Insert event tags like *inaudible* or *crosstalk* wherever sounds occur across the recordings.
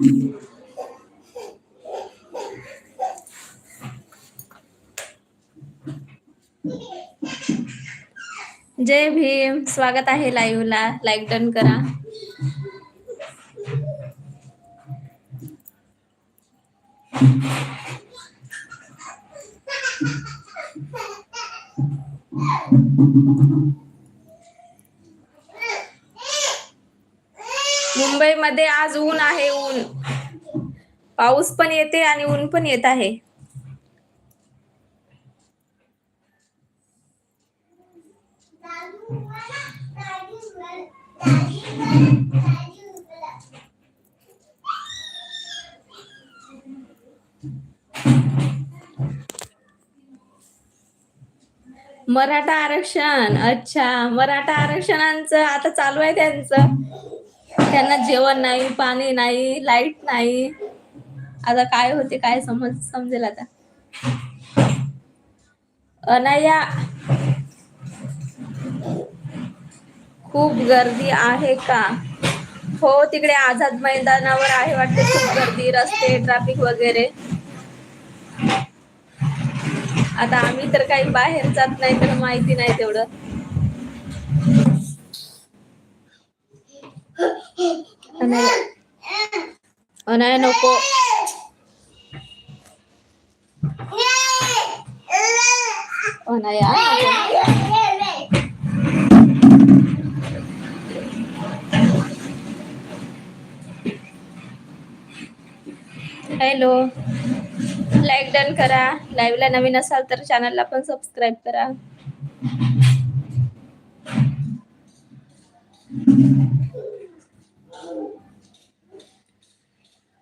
जय भीम स्वागत आहे लाईव्हला लाईक डन करा. मुंबईमध्ये आज ऊन आहे. पाऊस पण येते आणि ऊन पण येत आहे. मराठा आरक्षण अच्छा. मराठा आरक्षणांचं आता चालू आहे त्यांचं. त्यांना जेवण नाही पाणी नाही लाइट नाही. आता काय होते काय समज समजेल आता. अनया खूप गर्दी आहे का? हो तिकडे आझाद मैदानावर आहे वाटते खूप गर्दी रस्ते ट्रॅफिक वगैरे. आता आम्ही तर काही बाहेर जात नाही तर माहिती नाही तेवढं. अनया नको. नको अनाया हॅलो. लाईक डन करा. लाईव्हला नवीन असाल तर चॅनलला पण सबस्क्राईब करा.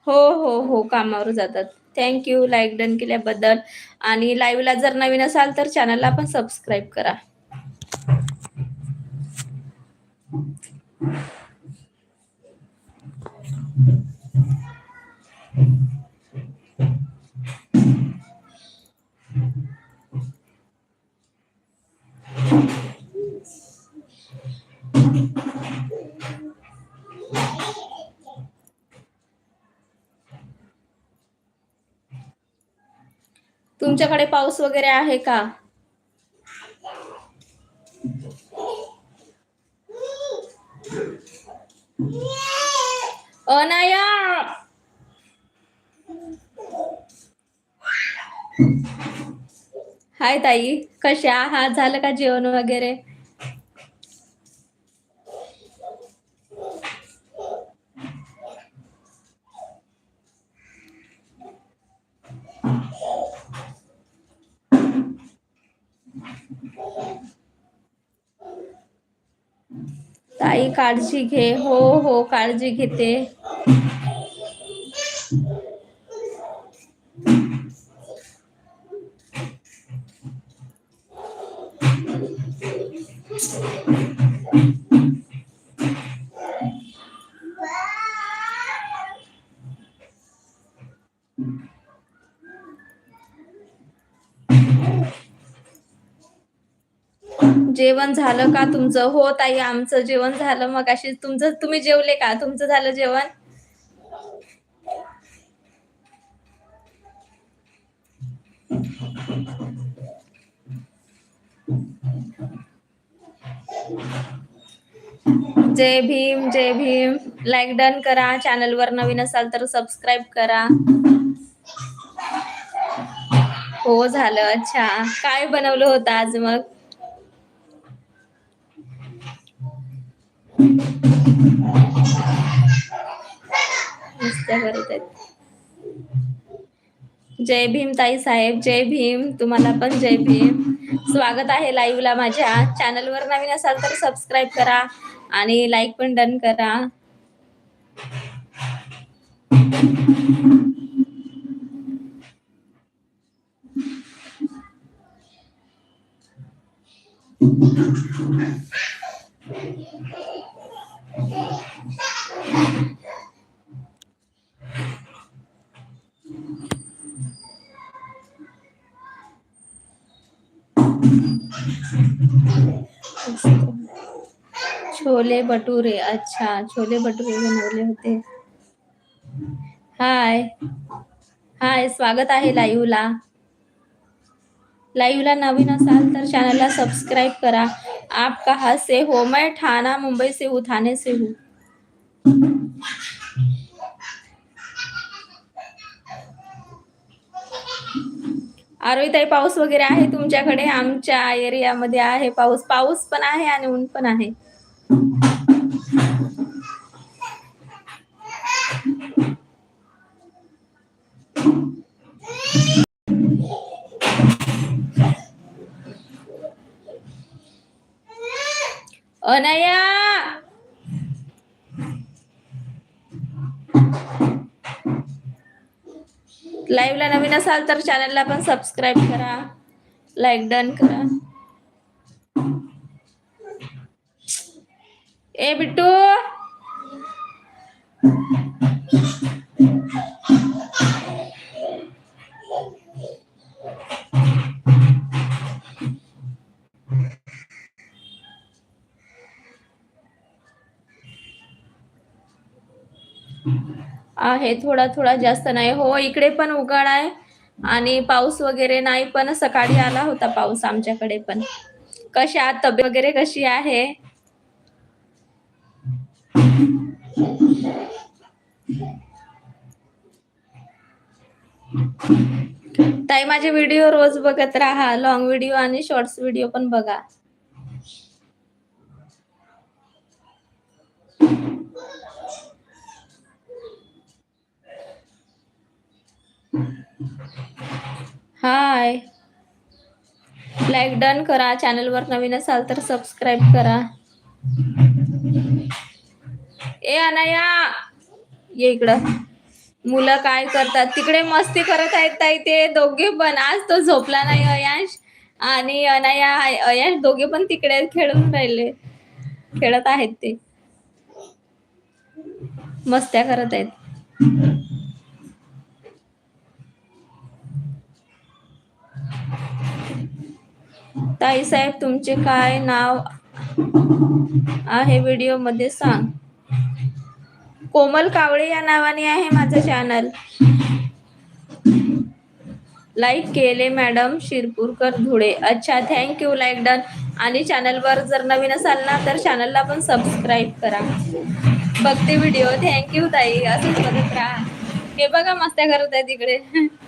हो हो हो कामावर जातात. थँक्यू लाईक डन केल्याबद्दल. आणि लाईव्हला जर नवीन असाल तर चॅनलला पण सबस्क्राईब करा. तुमच्याकडे पाऊस वगैरे आहे का? अनाया! हाय ताई कशा? आहात झालं का जेवण वगैरे? ताई काळजी घे हो हो काळजी घेते जेवण झालं का तुमचं? हो ताई आमचं जेवण झालं. मग अशी तुमचं तुम्ही जेवले का? तुमचं झालं जेवण? जय भीम जय भीम. लाईक डन करा. चॅनल वर नवीन असाल तर सबस्क्राईब करा. हो झालं. अच्छा. काय बनवलं होतं आज मग? जय भीम ताई साहेब जय भीम. तुम्हाला पण जय भीम. स्वागत आहे लाईव्हला माझ्या. चॅनलवर नवीन असाल तर सबस्क्राईब करा आणि लाईक पण डन करा. छोले भटुरे अच्छा छोले भटुरे बनवले होते. हाय हाय स्वागत आहे लाईव्हला लाईव्हला नवीन असाल तर चॅनलला सबस्क्राईब करा. आप कहा से हो. मैं ठाणा मुंबई से हूँ ठाणे से हूँ. आरोईताई पाऊस वगैरे आहे तुमच्याकडे? आमच्या एरियामध्ये आहे पाऊस. पाऊस पण आहे आणि ऊन पण आहे. अनया! लाईव्हला नवीन असाल तर चॅनलला पण सबस्क्राईब करा. लाईक डन करा. ए बिट्टू! आहे थोडा थोडा जास्त नाही. हो इकडे पण उघड आहे आणि पाऊस वगैरे नाही पण सकाळी आला होता पाऊस आमच्याकडे पण. कशी आहात? तब्येत वगैरे कशी आहे? ताई माझे व्हिडिओ रोज बघत राहा. लॉंग व्हिडिओ आणि शॉर्ट्स व्हिडिओ पण बघा. हाय. लाईक डन करा. चॅनलवर नवीन असाल तर सबस्क्राईब करा. ए अनाया! ये इकडं. मुलं काय करतात? तिकडे मस्ती करत आहेत ताई ते. दोघे पण. आज तो झोपला नाही अयांश आणि अनाया अयांश दोघे पण तिकडे खेळून राहिले. खेळत आहेत ते. मस्त्या करत आहेत. ताई साहेब तुमचे काय नाव आहे व्हिडिओमध्ये सांग. कोमल कावळे या नावाने आहे माझं चॅनल लाईक केले मॅडम शिरपूरकर धुळे. अच्छा थँक्यू लाईक डन आणि चॅनलवर जर नवीन असाल ना तर चॅनलला पण सबस्क्राईब करा. बघते व्हिडिओ थँक्यू ताई. असंच बघत राहा. हे बघा मस्त्या करत आहे तिकडे. *laughs*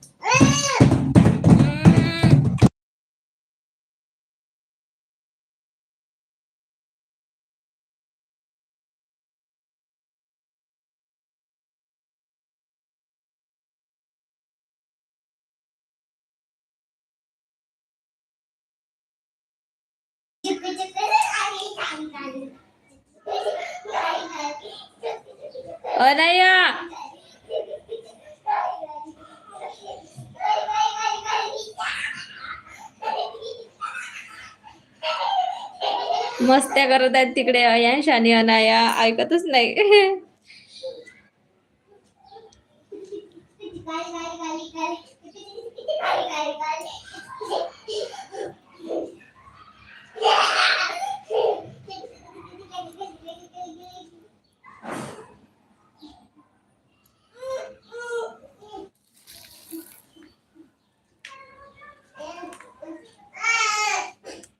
अनया मस्त्या करत आहेत तिकडे अयांश आणि अनाया. ऐकतच नाही.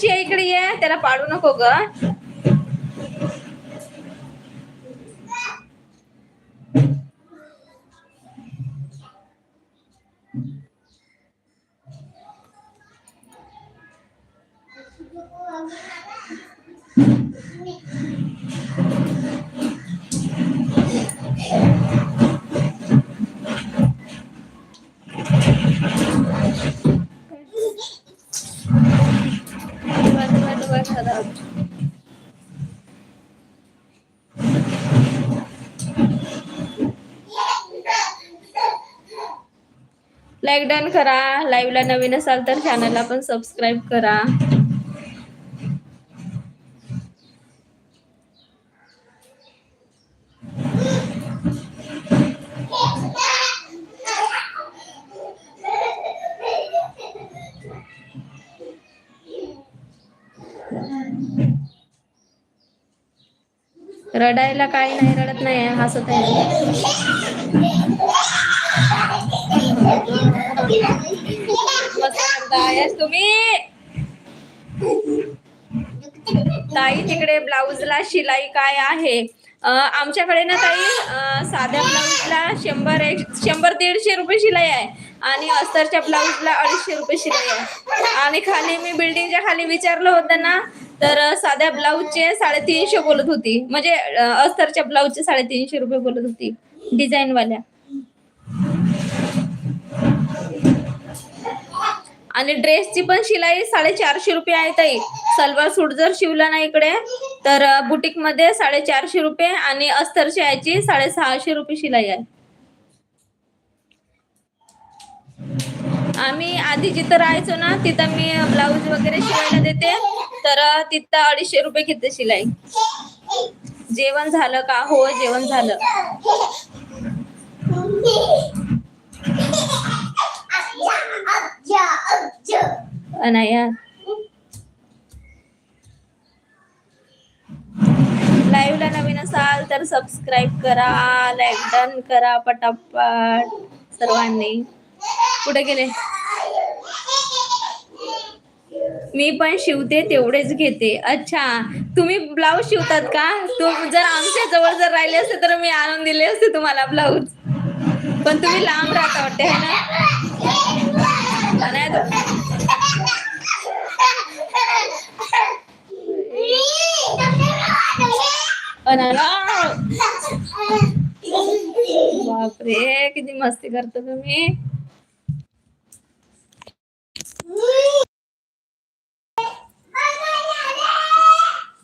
कशी ये इकडे ये. त्याला पाडू नको ग. लाईक डन करा. लाईव्हला नवीन असाल तर चॅनलला पण सबस्क्राईब करा. रडायला काही नाही रडत नाही हसत आहे. मस्त तुम्ही. ताई तिकडे ब्लाऊजला शिलाई काय आहे? आमच्याकडे ना ताई साध्या ब्लाऊजला शंभर एक शंभर दीडशे रुपये शिलाई आहे आणि अस्तरच्या ब्लाऊजला अडीचशे रुपये शिलाई आहे. आणि खाली मी बिल्डिंगच्या खाली विचारलं होतं ना तर साध्या ब्लाऊजचे साडेतीनशे बोलत होती. म्हणजे अस्तरच्या ब्लाऊजचे साडेतीनशे रुपये बोलत होती डिझाईन आणि ड्रेसची पण शिलाई साडेचारशे रुपये आहे ताई. सलवार सूट जर शिवला ना इकडे तर बुटीकमध्ये साडेचारशे रुपये आणि अस्तरची याची साडेसहाशे रुपये शिलाई आहे. आम्ही आधी जिथं राहायचो ना तिथं मी ब्लाऊज वगैरे शिवायला देते. तर तिथं अडीचशे रुपये घेते शिलाई. जेवण झालं का? हो जेवण झालं. अनाया लाईव्हला नवीन असाल तर सबस्क्राईब करा लाईक डन करा पटापट सर्वांनी. कुठे गेले? मी पण शिवते तेवढेच घेते. अच्छा तुम्ही ब्लाऊज शिवतात का? तुम जर आमच्या जवळ जर राहिले असते तर मी आणून दिले असते तुम्हाला ब्लाऊज पण तुम्ही लांब राहता वाटते है ना? बापरे, किती मस्ती करता तुम्ही.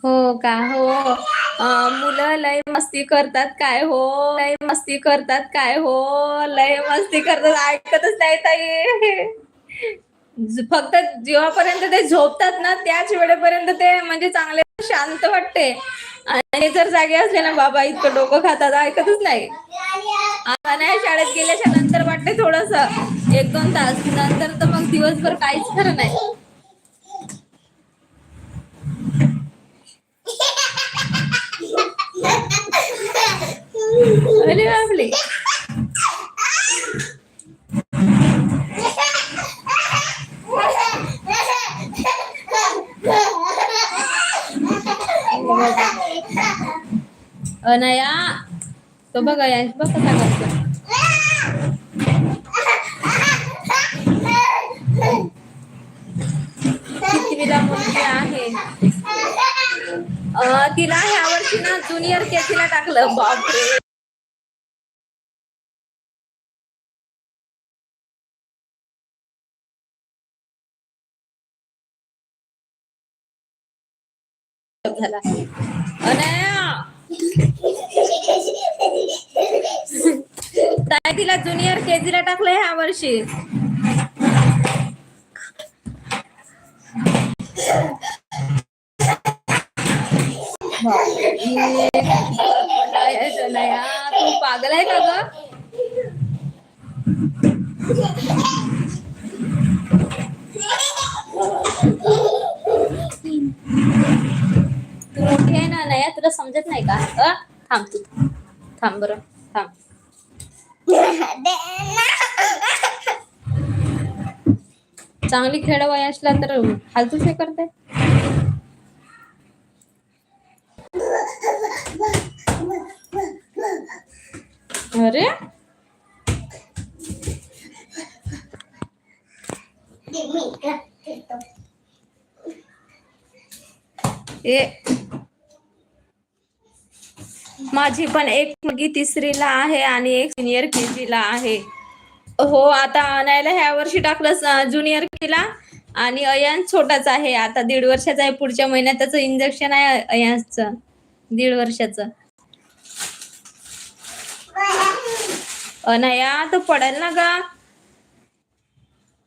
हो का? हो. मुलं लय मस्ती करतात काय हो? लय मस्ती करतात काय हो? लय मस्ती करतात. ऐकतच नाही ताई. फक्त जेव्हापर्यंत ते झोपतात ना त्याच वेळेपर्यंत ते म्हणजे चांगले शांत वाटते. आणि जर जागे असले ना बाबा इतकं डोकं खातात ऐकतच नाही. शाळेत गेल्याच्यानंतर वाटते थोडस एक दोन तास. नंतर तर मग दिवसभर काहीच खरं नाही. *laughs* अरे बापले अनया तो बघा या बघ कसा करतो कितवीला मुलगी आहे. तिला ह्या वर्षी ना ज्युनियर केसीला टाकलं बापरे. झाला. अनया! ताई तिला ज्युनियर केजीला टाकलं ह्या वर्षी. तू पागल आहे का ग तू अनया तुला समजत नाही का? थांब तू. थांब बरं थांब. चांगली खेळ असला तर फालतूच हे करते. अरे? ए माझी पण एक मुलगी तिसरीला आहे आणि एक सिनियर के ला आहे. हो आता आणायला ह्या वर्षी टाकलं ज्युनियर केला आणि अयान छोटाच आहे. आता दीड वर्षाचा आहे पुढच्या महिन्यात त्याचं इंजेक्शन आहे अयानचं दीड वर्षाचं. अनया तो पडेल ना गा?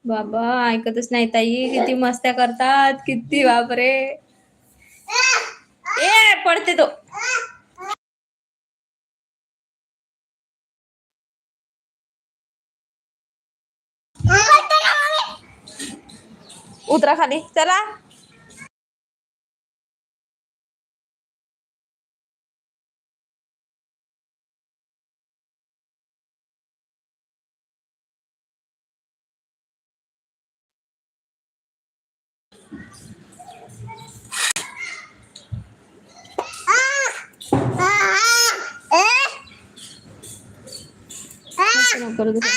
बाबा ऐकतच नाही ताई. किती मस्त्या करतात किती बापरे. ए पडते तो. उतरा खाली चला असं नको करू तू.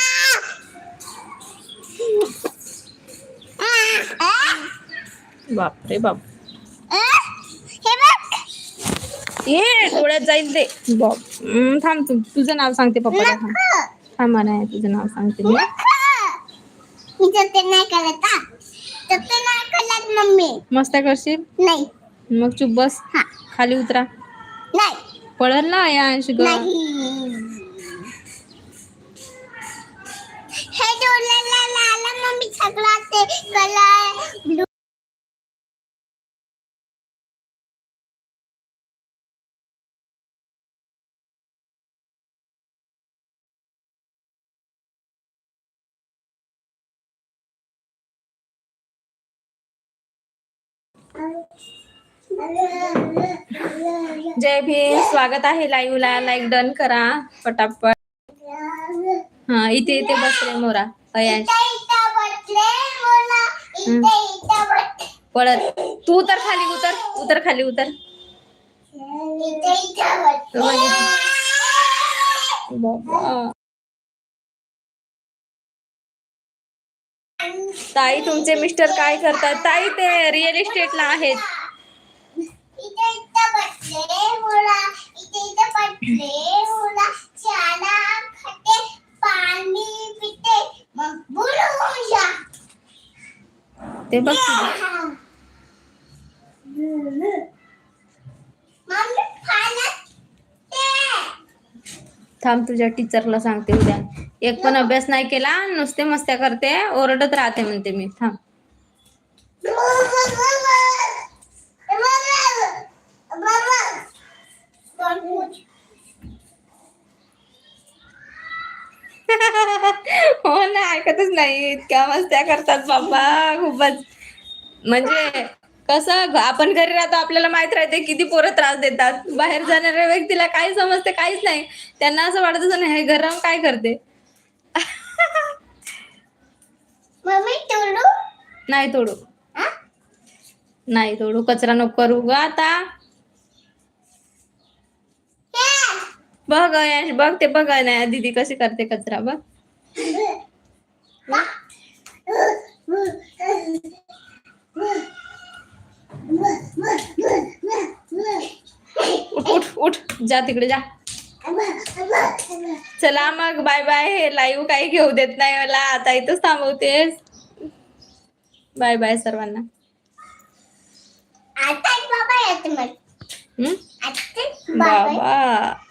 बापरे बाप. ये डोळ्यात जाईल ते. बाप. थांब तू तुझं नाव सांगते पप्पाला थांब. थांब नाही तुझं नाव सांगते मी. हा. मस्त करशील? नाही. मग चुप बस. हा. खाली उतरा. नाही. पळल ना या अंश ग हे डोळ्याला लाल मम्मी सगळं जय भीम स्वागत आहे लाईव्ह ला. लाईक डन करा पटापट. हा इथे इथे बसले मोरा. अयांश पळत. तू उतर खाली उतर. उतर खाली उतर. ताई तुमचे मिस्टर काय करतात? ताई ते रिअल इस्टेटला आहेत. ते बघ. थांब तुझ्या टीचरला सांगते उद्या. एक पण अभ्यास नाही केला नुसते मस्त्या करते ओरडत राहते म्हणते मी. थांब. *laughs* हो ना ऐकतच नाही. इतक्या मस्त्या करतात बाबा खूपच. म्हणजे कसं आपण घरी राहतो आपल्याला माहीत राहते किती पोरं त्रास देतात. बाहेर जाणाऱ्या व्यक्तीला काही समजते काहीच नाही. त्यांना असं वाटत असं नाही हे घर राहून काय करते? मम्मी तोडू? नाही तोडू. नाही तोडू कचरा नको करू ग आता. बघ यश बघ ते बघ नाही दीदी कशी करते कचरा बघ. उठ उठ उठ. जा तिकडे जा. चला मग बाय बाय. हे लाईव्ह काही घेऊ देत नाही मला. आता इथंच थांबवतेस. बाय बाय सर्वांना. बाबा.